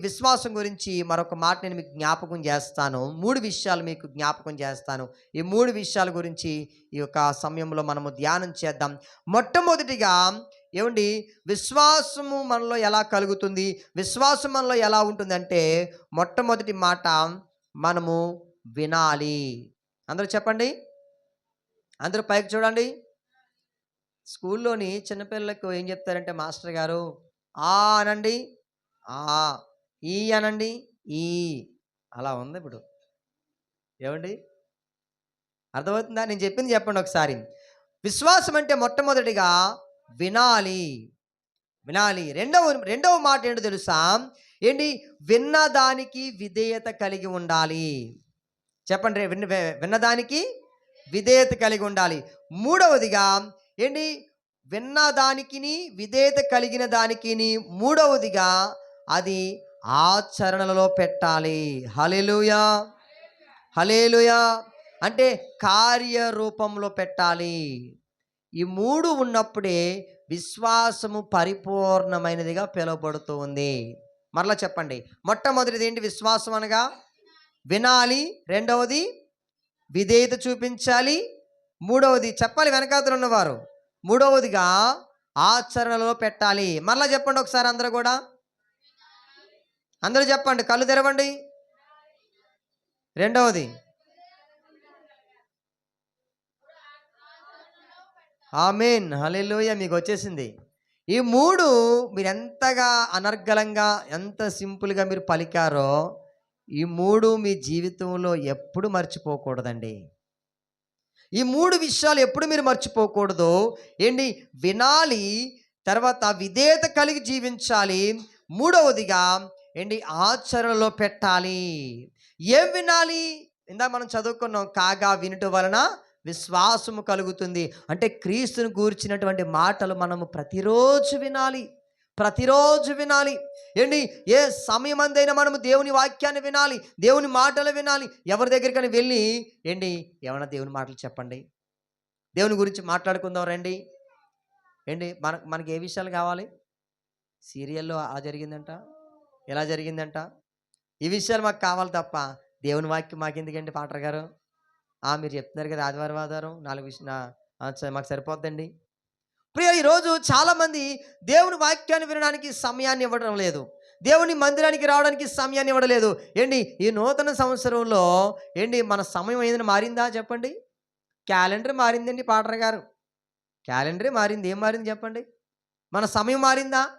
విశ్వాసం గురించి మరొక మాట నేను మీకు జ్ఞాపకం చేస్తాను. మూడు విషయాలు మీకు జ్ఞాపకం చేస్తాను. ఈ మూడు విషయాల గురించి ఈ యొక్క సమయంలో మనము ధ్యానం చేద్దాం. మొట్టమొదటిగా ఏమండి? విశ్వాసము మనలో ఎలా కలుగుతుంది? విశ్వాసం మనలో ఎలా ఉంటుందంటే మొట్టమొదటి మాట మనము వినాలి. అందరూ చెప్పండి. అందరూ పైకి చూడండి. స్కూల్లోని చిన్నపిల్లలకు ఏం చెప్తారంటే మాస్టర్ గారు? ఆ అనండి. ఆ ఈ అనండి ఈ. అలా ఉంది ఇప్పుడు. ఏమండి? అర్థమవుతుందా? నేను చెప్పింది చెప్పండి ఒకసారి. విశ్వాసం అంటే మొట్టమొదటిగా వినాలి. వినాలి. రెండవ రెండవ మాట ఏంటో తెలుసా? ఏంటి? విన్నదానికి విధేయత కలిగి ఉండాలి. చెప్పండి విన్న విన్నదానికి విధేయత కలిగి ఉండాలి. మూడవదిగా ఏంటి? విన్నదానికిని విధేయత కలిగిన దానికిని మూడవదిగా అది ఆచరణలో పెట్టాలి. హలేలుయా హలేలుయా అంటే కార్యరూపంలో పెట్టాలి. ఈ మూడు ఉన్నప్పుడే విశ్వాసము పరిపూర్ణమైనదిగా పిలువబడుతూ ఉంది. మరలా చెప్పండి. మొట్టమొదటిది ఏంటి విశ్వాసం అనగా? వినాలి. రెండవది విధేయత చూపించాలి. మూడవది చెప్పాలి వెనకాతలు ఉన్నవారు. మూడవదిగా ఆచరణలో పెట్టాలి. మరలా చెప్పండి ఒకసారి అందరూ కూడా. అందరూ చెప్పండి కళ్ళు తెరవండి. రెండవది ఆమెన్ హలెలోయ మీకు వచ్చేసింది. ఈ మూడు మీరు ఎంతగా అనర్గళంగా ఎంత సింపుల్గా మీరు పలికారో ఈ మూడు మీ జీవితంలో ఎప్పుడు మర్చిపోకూడదండి. ఈ మూడు విషయాలు ఎప్పుడు మీరు మర్చిపోకూడదు. ఏంటి? వినాలి తర్వాత విధేయత కలిగి జీవించాలి. మూడవదిగా ఏంటి? ఆచరణలో పెట్టాలి. ఏం వినాలి? ఇందాక మనం చదువుకున్నాం కాగా వినుట వలన విశ్వాసము కలుగుతుంది. అంటే క్రీస్తుని గూర్చినటువంటి మాటలు మనము ప్రతిరోజు వినాలి. ప్రతిరోజు వినాలి. ఏంటి? ఏ సమయం అందైనా మనము దేవుని వాక్యాన్ని వినాలి దేవుని మాటలు వినాలి. ఎవరి దగ్గరికైనా వెళ్ళి ఏంటి? ఏమైనా దేవుని మాటలు చెప్పండి. దేవుని గురించి మాట్లాడుకుందాం రండి. ఏంటి? మన మనకి ఏ విషయాలు కావాలి? సీరియల్లో ఆ జరిగిందంట? ఎలా జరిగిందంట? ఈ విషయాలు మాకు కావాలి తప్ప దేవుని వాక్యం మాకెందుకండి పాటర్ గారు? ఆ, మీరు చెప్తున్నారు కదా ఆదివారం ఆధారం నాలుగు విషయం సరే, మాకు సరిపోద్దండి. ప్రియ ఈరోజు చాలామంది దేవుని వాక్యాన్ని వినడానికి సమయాన్ని ఇవ్వడం లేదు. దేవుని మందిరానికి రావడానికి సమయాన్ని ఇవ్వడం లేదు ఏంటి ఈ నూతన సంవత్సరంలో ఏంటి మన సమయం ఏదైనా మారిందా చెప్పండి? క్యాలెండర్ మారిందండి పాటర్ గారు. క్యాలెండరే మారింది. ఏం మారింది చెప్పండి? మన సమయం మారిందా?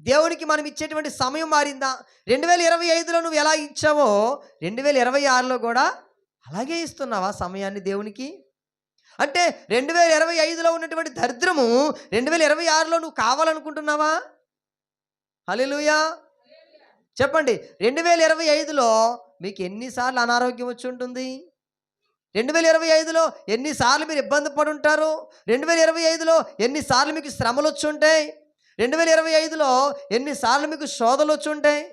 దేవునికి మనం ఇచ్చేటువంటి సమయం మారిందా? రెండు వేల ఇరవై ఐదులో నువ్వు ఎలా ఇచ్చావో రెండు వేల ఇరవై ఆరులో కూడా అలాగే ఇస్తున్నావా సమయాన్ని దేవునికి? అంటే రెండు వేల ఇరవై ఐదులో ఉన్నటువంటి దరిద్రము రెండు వేల ఇరవై ఆరులో నువ్వు కావాలనుకుంటున్నావా? హల్లెలూయా. చెప్పండి రెండు వేల ఇరవై ఐదులో మీకు ఎన్నిసార్లు అనారోగ్యం వచ్చి ఉంటుంది? రెండు వేల ఇరవై ఐదులో ఎన్నిసార్లు మీరు ఇబ్బంది పడుంటారు? రెండు వేల ఇరవై ఐదులో ఎన్నిసార్లు మీకు శ్రమలు వచ్చి ఉంటాయి? రెండు వేల ఇరవై ఐదులో ఎన్నిసార్లు మీకు శోధలు వచ్చి ఉంటాయి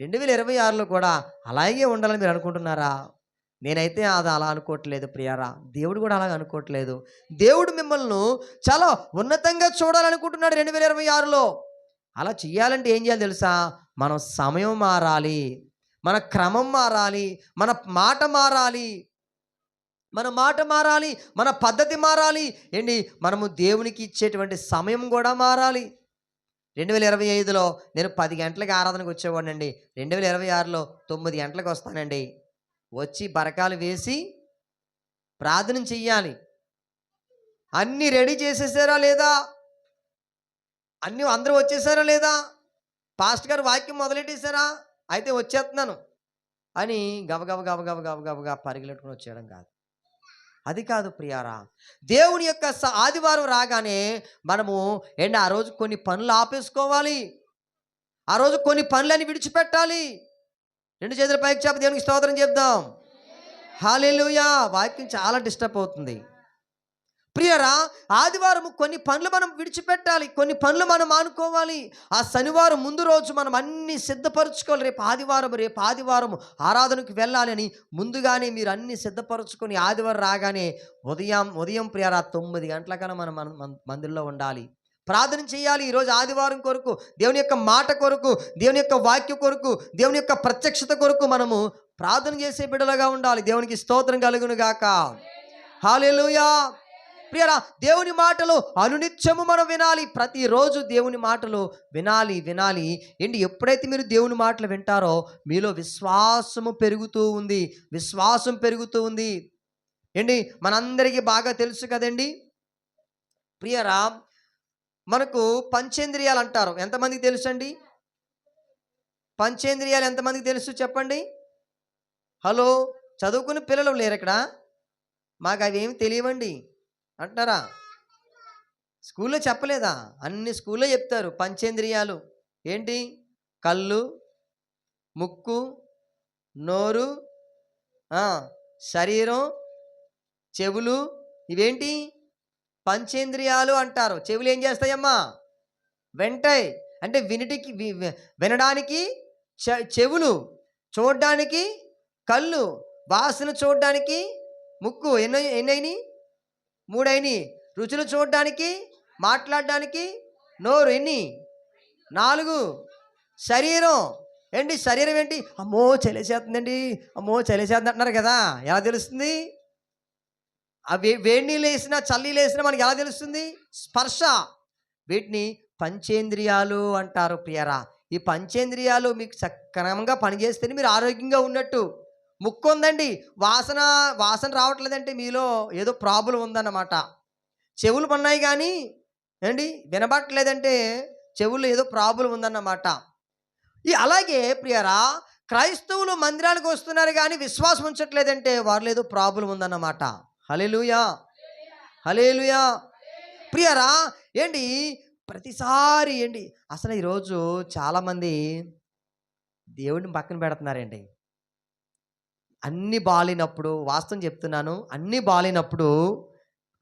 రెండు వేల ఇరవై ఆరులో కూడా అలాగే ఉండాలని మీరు అనుకుంటున్నారా? నేనైతే అది అలా అనుకోవట్లేదు ప్రియారా. దేవుడు కూడా అలా అనుకోవట్లేదు. దేవుడు మిమ్మల్ని చాలా ఉన్నతంగా చూడాలనుకుంటున్నాడు రెండు వేల ఇరవై ఆరులో. అలా చేయాలంటే ఏం చేయాలి తెలుసా? మనం సమయం మారాలి. మన క్రమం మారాలి. మన మాట మారాలి. మన మాట మారాలి మన పద్ధతి మారాలి. ఏంటి? మనము దేవునికి ఇచ్చేటువంటి సమయం కూడా మారాలి. రెండు వేల ఇరవై ఐదులో నేను పది గంటలకు ఆరాధనకు వచ్చేవాడినండి. రెండు వేల ఇరవై ఆరులో తొమ్మిది గంటలకు వస్తానండి. వచ్చి బరకాలు వేసి ప్రార్థన చెయ్యాలి. అన్నీ రెడీ చేసేసారా లేదా? అన్నీ అందరూ వచ్చేసారా లేదా? పాస్ట్ గారు వాక్యం మొదలెట్టేశారా? అయితే వచ్చేస్తున్నాను అని గబగబ గబగబ గబగబగా పరిగెట్టుకుని వచ్చేయడం కాదు. అది కాదు ప్రియారా. దేవుని యొక్క ఆదివారం రాగానే మనము ఏంటి ఆ రోజు కొన్ని పనులు ఆపేసుకోవాలి. ఆ రోజు కొన్ని పనులని విడిచిపెట్టాలి. రెండు చేతుల పైకి చెప్పి దేవునికి స్తోత్రం చెప్దాం. హాలేలుయా వాక్యం చాలా డిస్టర్బ్ అవుతుంది. ప్రియరా ఆదివారం కొన్ని పనులు మనం విడిచిపెట్టాలి కొన్ని పనులు మనం ఆనుకోవాలి. ఆ శనివారం ముందు రోజు మనం అన్ని సిద్ధపరచుకోవాలి. రేపు ఆదివారం రేపు ఆదివారం ఆరాధనకు వెళ్ళాలని ముందుగానే మీరు అన్ని సిద్ధపరచుకొని ఆదివారం రాగానే ఉదయం ఉదయం ప్రియరా తొమ్మిది గంటలకన్నా మనం మన మన- ఉండాలి. ప్రార్థన చేయాలి ఈరోజు ఆదివారం కొరకు దేవుని యొక్క మాట కొరకు దేవుని యొక్క వాక్య కొరకు దేవుని యొక్క ప్రత్యక్షత కొరకు మనము ప్రార్థన చేసే బిడ్డలుగా ఉండాలి. దేవునికి స్తోత్రం కలుగును గాక. హాలేలుయా ప్రియరా దేవుని మాటలు అనునిత్యము మనం వినాలి. ప్రతిరోజు దేవుని మాటలు వినాలి వినాలి. ఏంటి? ఎప్పుడైతే మీరు దేవుని మాటలు వింటారో మీలో విశ్వాసము పెరుగుతూ ఉంది. విశ్వాసం పెరుగుతూ ఉంది. ఏంటి? మనందరికీ బాగా తెలుసు కదండి? ప్రియరా మనకు పంచేంద్రియాలు అంటారు. ఎంతమందికి తెలుసు అండి పంచేంద్రియాలు ఎంతమందికి తెలుసు చెప్పండి? హలో చదువుకుని పిల్లలు లేరు ఇక్కడ. మాకు అవి ఏమి తెలియవండి. అంటున్నారా స్కూల్లో చెప్పలేదా? అన్ని స్కూల్లో చెప్తారు పంచేంద్రియాలు. ఏంటి? కళ్ళు ముక్కు నోరు శరీరం చెవులు ఇవేంటి? పంచేంద్రియాలు అంటారు. చెవులు ఏం చేస్తాయమ్మా? వెంటాయి. అంటే వినిటికి వి- వినడానికి చె- చెవులు చూడడానికి కళ్ళు వాసన చూడడానికి ముక్కు. ఎన్నో ఎన్నైని మూడైని రుచులు చూడడానికి మాట్లాడడానికి. నోరు ఎన్ని? నాలుగు. శరీరం ఏంటి? శరీరం ఏంటి? అమ్మో చలిసేస్తుందండి అమ్మో చలిసేస్తుంది అంటున్నారు కదా. ఎలా తెలుస్తుంది? అవి వే వేడి నీళ్ళు వేసినా చల్లి వేసినా మనకి ఎలా తెలుస్తుంది? స్పర్శ. వీటిని పంచేంద్రియాలు అంటారు ప్రియరా. ఈ పంచేంద్రియాలు మీకు సక్రమంగా పనిచేస్తేనే మీరు ఆరోగ్యంగా ఉన్నట్టు. ముక్కు ఉందండి వాసన వాసన రావట్లేదంటే మీలో ఏదో ప్రాబ్లం ఉందన్నమాట. చెవులు ఉన్నాయి కానీ ఏంటి? వినబట్టలేదంటే చెవుల్లో ఏదో ప్రాబ్లం ఉందన్నమాట. ఈ అలాగే ప్రియరా క్రైస్తవులు మందిరానికి వస్తున్నారు కానీ విశ్వాసం ఉంచట్లేదంటే వారిలో ఏదో ప్రాబ్లం ఉందన్నమాట. హలేలుయా హలేలుయా ప్రియరా ఏంటి? ప్రతిసారి ఏంటి? అసలు ఈరోజు చాలామంది దేవుడిని పక్కన పెడుతున్నారండి. అన్నీ బాగాలేనప్పుడు వాస్తవం చెప్తున్నాను అన్నీ బాగాలేనప్పుడు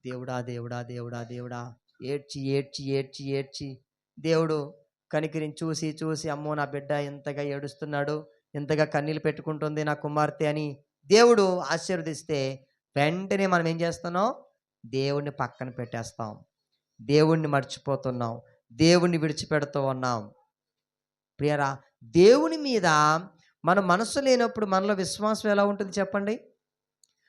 దేవుడా దేవుడా దేవుడా దేవుడా ఏడ్చి ఏడ్చి ఏడ్చి ఏడ్చి దేవుడు కనికిరిని చూసి చూసి అమ్మో నా బిడ్డ ఎంతగా ఏడుస్తున్నాడు ఎంతగా కన్నీళ్ళు పెట్టుకుంటుంది నా కుమార్తె అని దేవుడు ఆశీర్వదిస్తే వెంటనే మనం ఏం చేస్తున్నాం? దేవుణ్ణి పక్కన పెట్టేస్తాం. దేవుణ్ణి మర్చిపోతున్నాం. దేవుణ్ణి విడిచిపెడుతూ ఉన్నాం. ప్రియరా దేవుని మీద మన మనసు లేనప్పుడు మనలో విశ్వాసం ఎలా ఉంటుంది చెప్పండి?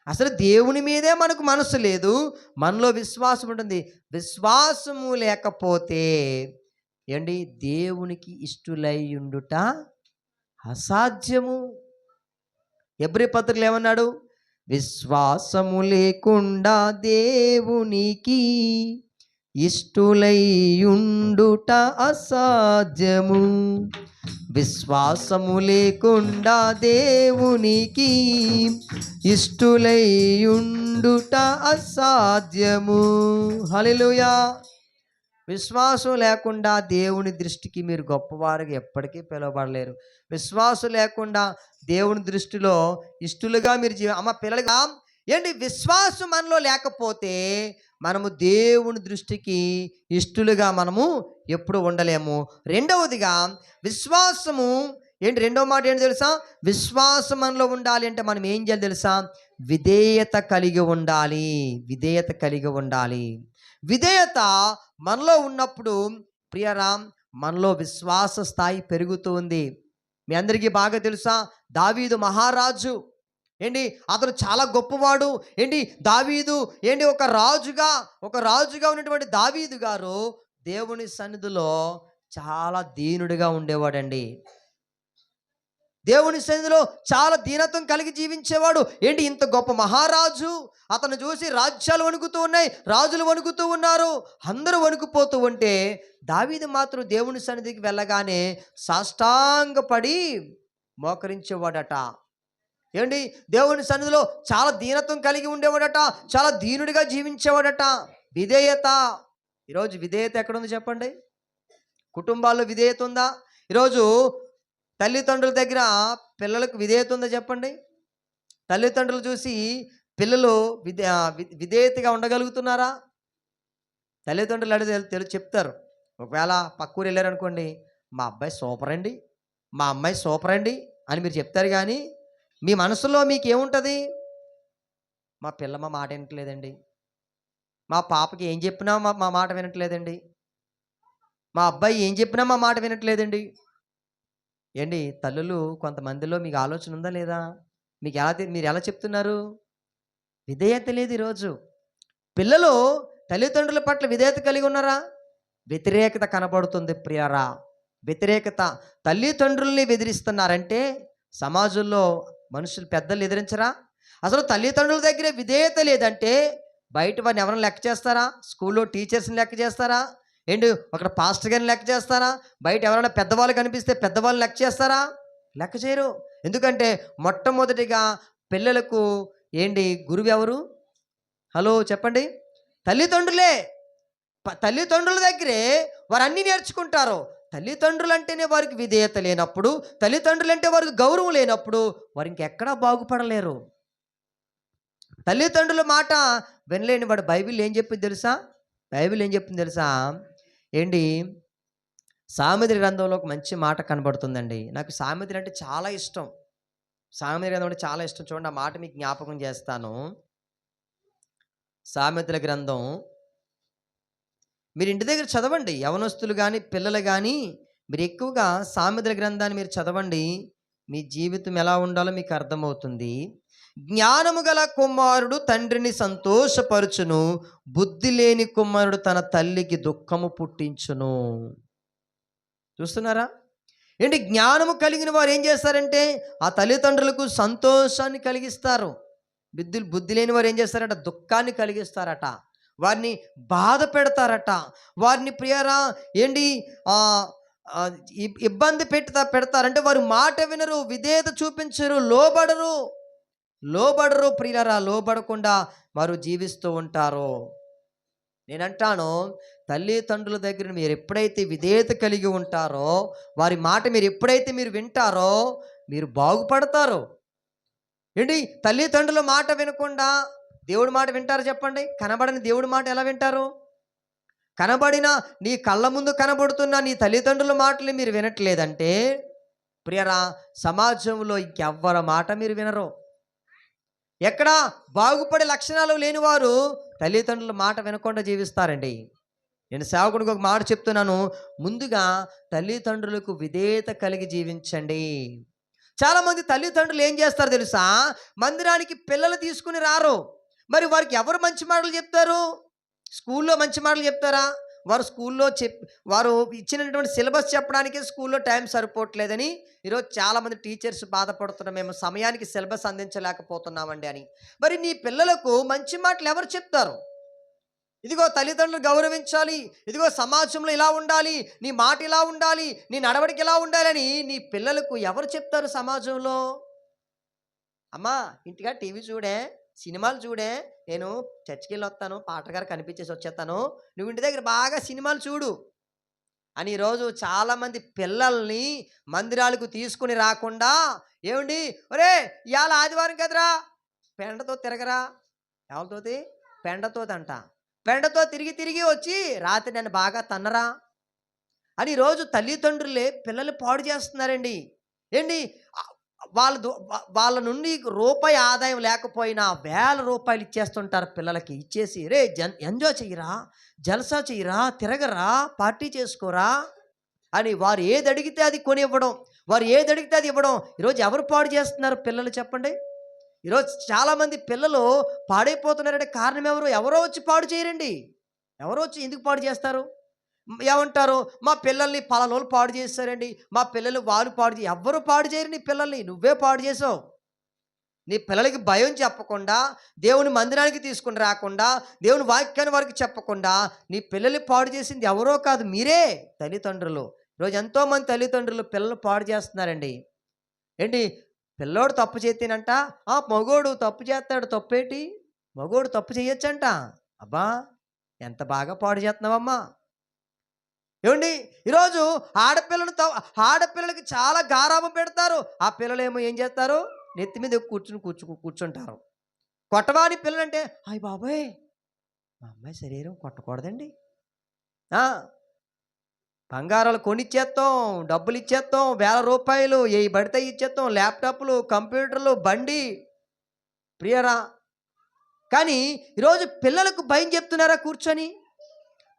అసలు దేవుని మీదే మనకు మనసు లేదు మనలో విశ్వాసం ఉంటుంది. విశ్వాసము లేకపోతే ఏంటి? దేవునికి ఇష్టులై ఉండుట అసాధ్యము. ఎబ్రి పత్రికలు ఏమన్నాడు? విశ్వాసము లేకుండా దేవునికి ఇష్టులైయుండుట అసాధ్యము. విశ్వాసము లేకుండా దేవునికి ఇష్టులైయుండుట అసాధ్యము. హల్లెలూయా. విశ్వాసం లేకుండా దేవుని దృష్టికి మీరు గొప్పవారికి ఎప్పటికీ పిలువబడలేరు. విశ్వాసం లేకుండా దేవుని దృష్టిలో ఇష్టలుగా మీరు జీవ అమ్మ పిల్లలుగా ఏంటి? విశ్వాసం మనలో లేకపోతే మనము దేవుని దృష్టికి ఇష్టలుగా మనము ఎప్పుడు ఉండలేము. రెండవదిగా విశ్వాసము ఏంటి? రెండవ మాట ఏంటి తెలుసా? విశ్వాసం మనలో ఉండాలి అంటే మనం ఏం చేయాలి తెలుసా? విధేయత కలిగి ఉండాలి. విధేయత కలిగి ఉండాలి. విధేయత మనలో ఉన్నప్పుడు ప్రియరామ్ మనలో విశ్వాస స్థాయి పెరుగుతూ ఉంది మీ అందరికీ బాగా తెలుసా? దావీదు మహారాజు ఏంటి? అతను చాలా గొప్పవాడు. ఏంటి? దావీదు. ఏంటి? ఒక రాజుగా ఒక రాజుగా ఉన్నటువంటి దావీదు గారు దేవుని సన్నిధిలో చాలా దీనుడిగా ఉండేవాడండి. దేవుని సన్నిధిలో చాలా దీనత్వం కలిగి జీవించేవాడు. ఏంటి? ఇంత గొప్ప మహారాజు. అతను చూసి రాజ్యాలు వణుకుతూ ఉన్నాయి రాజులు వణుకుతూ ఉన్నారు అందరూ వణుకుపోతూ ఉంటే దావీదు మాత్రం దేవుని సన్నిధికి వెళ్ళగానే సాష్టాంగపడి మోకరించేవాడట. ఏంటి దేవుని సన్నిధిలో చాలా దీనత్వం కలిగి ఉండేవాడట చాలా దీనుడిగా జీవించేవాడట. విధేయత. ఈరోజు విధేయత ఎక్కడుంది చెప్పండి? కుటుంబాల్లో విధేయత ఉందా? ఈరోజు తల్లిదండ్రుల దగ్గర పిల్లలకు విధేయత ఉందా చెప్పండి? తల్లిదండ్రులు చూసి పిల్లలు విధే విధేయతగా ఉండగలుగుతున్నారా? తల్లిదండ్రులు అడిగి తెలు చెప్తారు. ఒకవేళ పక్కూరు వెళ్ళారనుకోండి మా అబ్బాయి సూపర్ అండి మా అమ్మాయి సూపర్ అండి అని మీరు చెప్తారు కానీ మీ మనసులో మీకు ఏముంటుంది మా పిల్ల మా మాట వినట్లేదండి. మా పాపకి ఏం చెప్పినా మా మా మాట వినట్లేదండి. మా అబ్బాయి ఏం చెప్పినా మా మాట వినట్లేదండి. ఏండి తల్లులు కొంతమందిలో మీకు ఆలోచన ఉందా లేదా? మీకు ఎలా మీరు ఎలా చెప్తున్నారు? విధేయత లేదు ఈరోజు. పిల్లలు తల్లిదండ్రుల పట్ల విధేయత కలిగి ఉన్నారా? వ్యతిరేకత కనబడుతుంది ప్రియరా. వ్యతిరేకత తల్లిదండ్రుల్ని బెదిరిస్తున్నారంటే సమాజంలో మనుషులు పెద్దలు ఎదిరించరా? అసలు తల్లిదండ్రుల దగ్గరే విధేయత లేదంటే బయట వారిని ఎవరైనా లెక్క చేస్తారా? స్కూల్లో టీచర్స్ని లెక్క చేస్తారా? ఏంటి అక్కడ పాస్టర్ గారిని లెక్క చేస్తారా? బయట ఎవరైనా పెద్దవాళ్ళు కనిపిస్తే పెద్దవాళ్ళు లెక్క చేస్తారా? లెక్క చేయరు. ఎందుకంటే మొట్టమొదటిగా పిల్లలకు ఏంటి గురువు ఎవరు? హలో చెప్పండి. తల్లిదండ్రులే. తల్లిదండ్రుల దగ్గరే వారు అన్నీ నేర్చుకుంటారు. తల్లిదండ్రులు అంటేనే వారికి విధేయత లేనప్పుడు తల్లిదండ్రులు అంటే వారికి గౌరవం లేనప్పుడు వారు ఇంకెక్కడా బాగుపడలేరు. తల్లిదండ్రుల మాట వినలేని వాడు బైబిల్ ఏం చెప్పింది తెలుసా? బైబిల్ ఏం చెప్పింది తెలుసా? ఏంటి? సామెతల గ్రంథంలో ఒక మంచి మాట కనబడుతుందండి. నాకు సామెతలు అంటే చాలా ఇష్టం. సామెతల గ్రంథం అంటే చాలా ఇష్టం. చూడండి ఆ మాట మీకు జ్ఞాపకం చేస్తాను. సామెతల గ్రంథం మీరు ఇంటి దగ్గర చదవండి. యవనస్తులు కానీ పిల్లలు కానీ మీరు ఎక్కువగా సామెతల గ్రంథాన్ని మీరు చదవండి. మీ జీవితం ఎలా ఉండాలో మీకు అర్థమవుతుంది. జ్ఞానము గల కుమారుడు తండ్రిని సంతోషపరుచును. బుద్ధి లేని కుమారుడు తన తల్లికి దుఃఖము పుట్టించును. చూస్తున్నారా? ఏంటి జ్ఞానము కలిగిన వారు ఏం చేస్తారంటే ఆ తల్లిదండ్రులకు సంతోషాన్ని కలిగిస్తారు. బుద్ధి బుద్ధి లేని వారు ఏం చేస్తారట? దుఃఖాన్ని కలిగిస్తారట. వారిని బాధ పెడతారట. వారిని ప్రియరా ఏంటి? ఇబ్- ఇబ్బంది పెడతా పెడతారంటే వారు మాట వినరు విధేయత చూపించరు లోబడరు. లోబడరు ప్రియులరా లోబడకుండా వారు జీవిస్తూ ఉంటారు. నేనంటాను తల్లిదండ్రుల దగ్గర మీరు ఎప్పుడైతే విధేయత కలిగి ఉంటారో వారి మాట మీరు ఎప్పుడైతే మీరు వింటారో మీరు బాగుపడతారు. ఏంటి? తల్లిదండ్రుల మాట వినకుండా దేవుడి మాట వింటారు చెప్పండి. కనబడని దేవుడి మాట ఎలా వింటారు? కనబడిన నీ కళ్ళ ముందు కనబడుతున్న నీ తల్లిదండ్రుల మాటలు మీరు వినట్లేదంటే ప్రియరా సమాజంలో ఇంకెవ్వరి మాట మీరు వినరు. ఎక్కడ బాగుపడే లక్షణాలు లేనివారు తల్లిదండ్రుల మాట వినకుండా జీవిస్తారండి. నేను సేవకుడికి ఒక మాట చెప్తున్నాను. ముందుగా తల్లిదండ్రులకు విధేయత కలిగి జీవించండి. చాలామంది తల్లిదండ్రులు ఏం చేస్తారు తెలుసా? మందిరానికి పిల్లలు తీసుకుని రారు. మరి వారికి ఎవరు మంచి మాటలు చెప్తారు? స్కూల్లో మంచి మాటలు చెప్తారా? వారు స్కూల్లో చెప్ వారు ఇచ్చినటువంటి సిలబస్ చెప్పడానికే స్కూల్లో టైం సరిపోవట్లేదని ఈరోజు చాలామంది టీచర్స్ బాధపడుతున్నాం మేము సమయానికి సిలబస్ అందించలేకపోతున్నామండి అని. మరి నీ పిల్లలకు మంచి మాటలు ఎవరు చెప్తారు? ఇదిగో తల్లిదండ్రులు గౌరవించాలి ఇదిగో సమాజంలో ఇలా ఉండాలి నీ మాట ఇలా ఉండాలి నీ నడవడికి ఇలా ఉండాలని నీ పిల్లలకు ఎవరు చెప్తారు సమాజంలో? అమ్మా ఇంటిగా టీవీ చూడే సినిమాలు చూడే నేను చర్చికి వెళ్ళి వస్తాను పాటగారు కనిపించేసి వచ్చేస్తాను నువ్వు ఇంటి దగ్గర బాగా సినిమాలు చూడు అని ఈరోజు చాలామంది పిల్లల్ని మందిరాలకు తీసుకుని రాకుండా ఏమండి? ఒరే ఇవాళ ఆదివారం కదరా? పెండతో తిరగరా? ఎవరితోటి? పెండతో అంట పెండతో తిరిగి తిరిగి వచ్చి రాత్రి నన్ను బాగా తన్నరా? అని ఈరోజు తల్లిదండ్రులే పిల్లలు పాడు చేస్తున్నారండి. ఏంటి? వాళ్ళ వాళ్ళ నుండి రూపాయి ఆదాయం లేకపోయినా వేల రూపాయలు ఇచ్చేస్తుంటారు పిల్లలకి. ఇచ్చేసి రే జన్ ఎంజాయ్ చెయ్యరా జలసా చెయ్యరా తిరగరా పార్టీ చేసుకోరా అని వారు ఏది అడిగితే అది కొనివ్వడం. వారు ఏది అడిగితే అది ఇవ్వడం. ఈరోజు ఎవరు పాడు చేస్తున్నారు పిల్లలు చెప్పండి? ఈరోజు చాలామంది పిల్లలు పాడైపోతున్నారంటే కారణం ఎవరు? ఎవరో వచ్చి పాడు చేయరండి. ఎవరో వచ్చి ఎందుకు పాడు చేస్తారు? ఏమంటారు? మా పిల్లల్ని పలానోళ్ళు పాడు చేస్తారండి మా పిల్లలు వాళ్ళు పాడు చే ఎవ్వరు పాడు చేయరు నీ పిల్లల్ని. నువ్వే పాడు చేసావు నీ పిల్లలకి భయం చెప్పకుండా దేవుని మందిరానికి తీసుకుని రాకుండా దేవుని వాక్యాన్ని వారికి చెప్పకుండా నీ పిల్లల్ని పాడు చేసింది ఎవరో కాదు మీరే తల్లిదండ్రులు. ఈరోజు ఎంతోమంది తల్లిదండ్రులు పిల్లలు పాడు చేస్తున్నారండి. ఏంటి? పిల్లోడు తప్పు చేతేనంట ఆ మగోడు తప్పు చేస్తాడు తప్పేటి? మగోడు తప్పు చేయొచ్చంట. అబ్బా ఎంత బాగా పాడు చేస్తున్నావమ్మా. ఏమండి? ఈరోజు ఆడపిల్లను ఆడపిల్లలకి చాలా గారాబం పెడతారు. ఆ పిల్లలేమో ఏం చేస్తారు? నెత్తి మీద కూర్చుని కూర్చు కూర్చుంటారు. కొట్టవాని పిల్లలంటే హాయ్ బాబాయ్! మా అమ్మాయి శరీరం కొట్టకూడదండి. బంగారాలు కొనిచ్చేస్తాం డబ్బులు ఇచ్చేస్తాం వేల రూపాయలు ఏ పడితే ఇచ్చేస్తాం ల్యాప్టాప్లు కంప్యూటర్లు బండి. ప్రియరా కానీ ఈరోజు పిల్లలకు భయం చెప్తున్నారా కూర్చొని?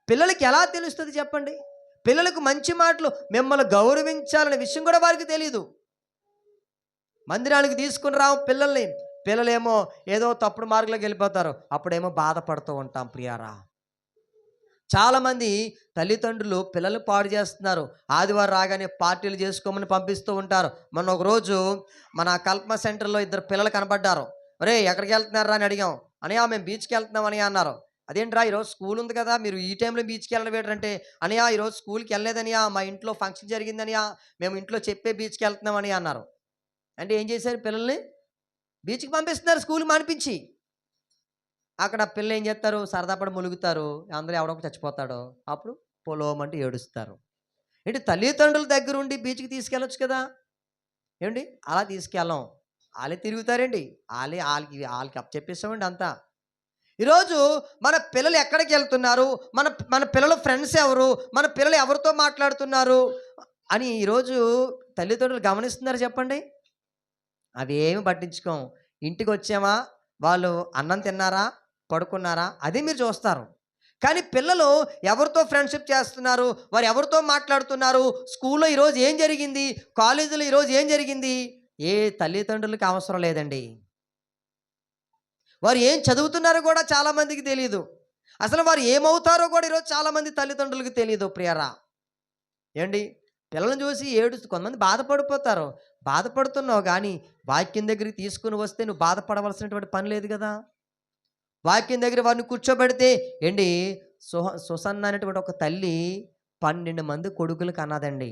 పిల్లలకి ఎలా తెలుస్తుంది చెప్పండి? పిల్లలకు మంచి మాటలు మిమ్మల్ని గౌరవించాలనే విషయం కూడా వారికి తెలియదు మందిరానికి తీసుకుని రావు పిల్లల్ని. పిల్లలేమో ఏదో తప్పుడు మార్గంలోకి వెళ్ళిపోతారు. అప్పుడేమో బాధపడుతూ ఉంటాం ప్రియారా. చాలామంది తల్లిదండ్రులు పిల్లలు పాడు చేస్తున్నారు. ఆదివారం రాగానే పార్టీలు చేసుకోమని పంపిస్తూ ఉంటారు. మొన్న ఒకరోజు మన కల్పన సెంటర్లో ఇద్దరు పిల్లలు కనబడ్డారు. రే ఎక్కడికి వెళ్తున్నారా అని అడిగాం. అనయా మేము బీచ్కి వెళ్తున్నాం అని అన్నారు. అదేంట్రా ఈరోజు స్కూల్ ఉంది కదా మీరు ఈ టైంలో బీచ్కి వెళ్ళడం అంటే అనియా ఈరోజు స్కూల్కి వెళ్ళలేదనియా మా ఇంట్లో ఫంక్షన్ జరిగిందనియా మేము ఇంట్లో చెప్పే బీచ్కి వెళ్తున్నామని అన్నారు. అంటే ఏం చేశారు పిల్లల్ని? బీచ్కి పంపిస్తున్నారు స్కూల్కి మానిపించి. అక్కడ పిల్ల ఏం చేస్తారు? సరదా పడి ములుగుతారు. అందరూ ఎవడొక చచ్చిపోతాడో. అప్పుడు పొలోమంటే ఏడుస్తారు. ఏంటి తల్లిదండ్రుల దగ్గర ఉండి బీచ్కి తీసుకెళ్ళొచ్చు కదా? ఏమండి? అలా తీసుకెళ్ళాం. వాళ్ళే తిరుగుతారండి. వాళ్ళే వాళ్ళకి వాళ్ళకి అప్ చెప్పేస్తామండి అంతా. ఈరోజు మన పిల్లలు ఎక్కడికి వెళ్తున్నారు? మన మన పిల్లల ఫ్రెండ్స్ ఎవరు? మన పిల్లలు ఎవరితో మాట్లాడుతున్నారు? అని ఈరోజు తల్లిదండ్రులు గమనిస్తున్నారు చెప్పండి. అవేమి పట్టించుకోం. ఇంటికి వచ్చామా? వాళ్ళు అన్నం తిన్నారా? పడుకున్నారా? అది మీరు చూస్తారు. కానీ పిల్లలు ఎవరితో ఫ్రెండ్షిప్ చేస్తున్నారు? వారు ఎవరితో మాట్లాడుతున్నారు? స్కూల్లో ఈరోజు ఏం జరిగింది? కాలేజీలో ఈరోజు ఏం జరిగింది? ఏ తల్లిదండ్రులకి అవసరం లేదండి. వారు ఏం చదువుతున్నారో కూడా చాలామందికి తెలియదు అసలు వారు ఏమవుతారో కూడా ఈరోజు చాలామంది తల్లిదండ్రులకు తెలియదు ప్రియరా. ఏండి పిల్లలను చూసి ఏడుస్తూ కొంతమంది బాధపడిపోతారు. బాధపడుతున్నావు కానీ వాక్యం దగ్గరికి తీసుకుని వస్తే నువ్వు బాధపడవలసినటువంటి పని లేదు కదా. వాక్యం దగ్గర వారిని కూర్చోబెడితే ఏంటి? సుహ సుసన్న అనేటువంటి ఒక తల్లి పన్నెండు మంది కొడుకులకు అన్నదండి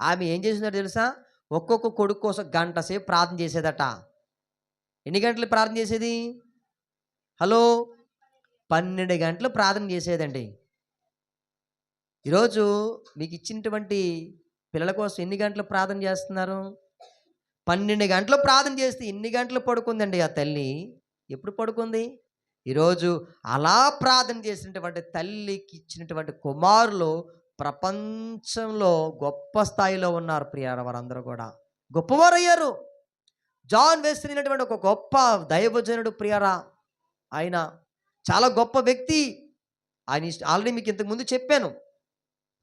ఆమె ఏం చేసిందో తెలుసా? ఒక్కొక్క కొడుకు కోసం గంట సేపు ప్రార్థన చేసేదట. ఎన్ని గంటలు ప్రార్థన చేసేది? హలో? పన్నెండు గంటలు ప్రార్థన చేసేదండి. ఈరోజు మీకు ఇచ్చినటువంటి పిల్లల కోసం ఎన్ని గంటలు ప్రార్థన చేస్తున్నారు? పన్నెండు గంటలు ప్రార్థన చేస్తే ఎన్ని గంటలు పడుకుందండి ఆ తల్లి? ఎప్పుడు పడుకుంది? ఈరోజు అలా ప్రార్థన చేసినటువంటి తల్లికి ఇచ్చినటువంటి కుమారులు ప్రపంచంలో గొప్ప స్థాయిలో ఉన్నారు ప్రియార వారందరూ కూడా. గొప్పవారు జాన్ జాన్ వెస్ట్రినటువంటి ఒక గొప్ప దైవజనుడు ప్రియరా. ఆయన చాలా గొప్ప వ్యక్తి. ఆయన ఆల్రెడీ మీకు ఇంతకు ముందు చెప్పాను.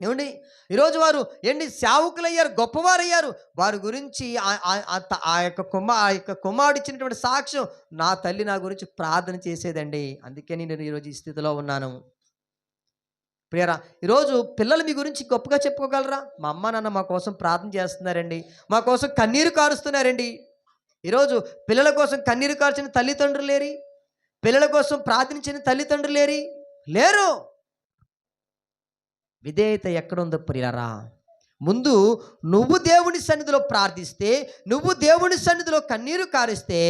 ఏమండి? ఈరోజు వారు ఏంటి సేవకులయ్యారు గొప్పవారయ్యారు. వారి గురించి ఆ- యొక్క కుమ ఆ యొక్క కుమారుడు ఇచ్చినటువంటి సాక్ష్యం నా తల్లి నా గురించి ప్రార్థన చేసేదండి. అందుకే నేను ఈరోజు ఈ స్థితిలో ఉన్నాను. ప్రియరా ఈరోజు పిల్లలు మీ గురించి గొప్పగా చెప్పుకోగలరా? మా అమ్మ నాన్న మా కోసం ప్రార్థన చేస్తున్నారండి. మా కోసం కన్నీరు కారుస్తున్నారండి. ఈరోజు పిల్లల కోసం కన్నీరు కార్చిన తల్లిదండ్రులు లేరి పిల్లల కోసం ప్రార్థించిన తల్లిదండ్రులు లేరి లేరు. విధేయత ఎక్కడుందో ప్రియరా ముందు నువ్వు దేవుని సన్నిధిలో ప్రార్థిస్తే నువ్వు దేవుని సన్నిధిలో కన్నీరు కారిస్తే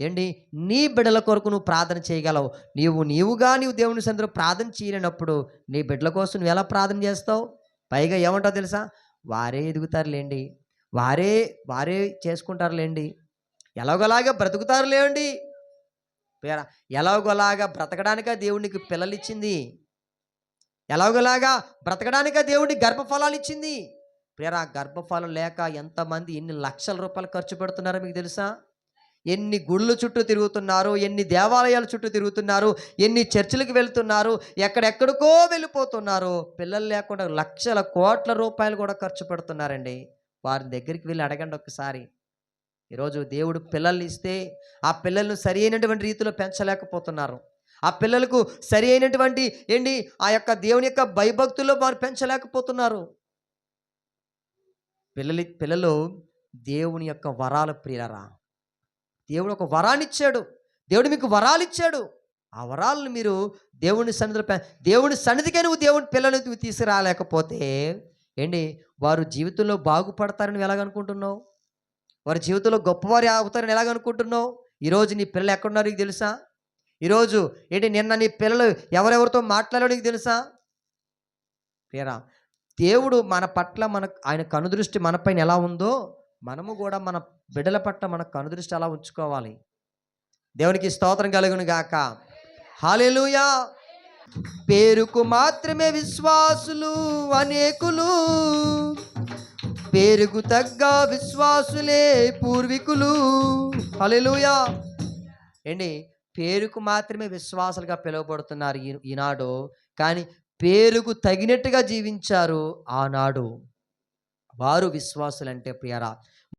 ఏంటి? నీ బిడ్డల కొరకు నువ్వు ప్రార్థన చేయగలవు. నీవు నీవుగా నీవు దేవుని సన్నిధిలో ప్రార్థన చేయలేనప్పుడు నీ బిడ్డల కోసం నువ్వు ఎలా ప్రార్థన చేస్తావు? పైగా ఏమంటావు తెలుసా? వారే ఎదుగుతారులేండి. వారే వారే చేసుకుంటారులేండి. ఎలాగోలాగా బ్రతుకుతారు లేండి పేరా ఎలాగోలాగా బ్రతకడానిక దేవునికి పిల్లలు ఇచ్చింది ఎలాగోలాగా బ్రతకడానిక దేవుడి గర్భఫలాలు ఇచ్చింది ప్రేర గర్భఫలం లేక ఎంతమంది ఎన్ని లక్షల రూపాయలు ఖర్చు పెడుతున్నారో మీకు తెలుసా? ఎన్ని గుళ్ళు చుట్టూ తిరుగుతున్నారు ఎన్ని దేవాలయాల చుట్టూ తిరుగుతున్నారు ఎన్ని చర్చిలకు వెళ్తున్నారు ఎక్కడెక్కడికో వెళ్ళిపోతున్నారు. పిల్లలు లేకుండా లక్షల కోట్ల రూపాయలు కూడా ఖర్చు పెడుతున్నారండి. వారి దగ్గరికి వెళ్ళి అడగండి ఒకసారి ఈరోజు దేవుడు పిల్లల్ని ఇస్తే ఆ పిల్లలను సరి అయినటువంటి రీతిలో పెంచలేకపోతున్నారు. ఆ పిల్లలకు సరి అయినటువంటి ఏంటి? ఆ యొక్క దేవుని యొక్క భయభక్తుల్లో వారు పెంచలేకపోతున్నారు. పిల్లలి పిల్లలు దేవుని యొక్క వరాల ప్రియరా దేవుడు ఒక వరాన్ని ఇచ్చాడు దేవుడు మీకు వరాలు ఇచ్చాడు ఆ వరాలను మీరు దేవుని సన్నిధిలో దేవుని సన్నిధికే నువ్వు దేవుని పిల్లలు నువ్వు తీసుకురాలేకపోతే ఏంటి? వారు జీవితంలో బాగుపడతారని ఎలాగనుకుంటున్నావు? వారి జీవితంలో గొప్పవారి అవుతారని ఎలాగనుకుంటున్నావు ఈరోజు నీ పిల్లలు ఎక్కడున్నారో నీకు తెలుసా? ఈరోజు ఏంటి నిన్న నీ పిల్లలు ఎవరెవరితో మాట్లాడారో నీకు తెలుసా? ప్రియరా దేవుడు మన పట్ల మన ఆయన కనుదృష్టి మనపైన ఎలా ఉందో మనము కూడా మన బిడ్డల పట్ల మన కనుదృష్టి అలా ఉంచుకోవాలి. దేవునికి స్తోత్రం కలుగును గాక. హాలేలుయా పేరుకు మాత్రమే విశ్వాసులు అనేకులు. పేరుకు తగ్గ విశ్వాసులే పూర్వీకులు. హలెలుయా ఏంటి? పేరుకు మాత్రమే విశ్వాసులుగా పిలువబడుతున్నారు ఈ- ఈనాడు. కానీ పేరుకు తగినట్టుగా జీవించారు ఆనాడు. వారు విశ్వాసులంటే ప్రియరా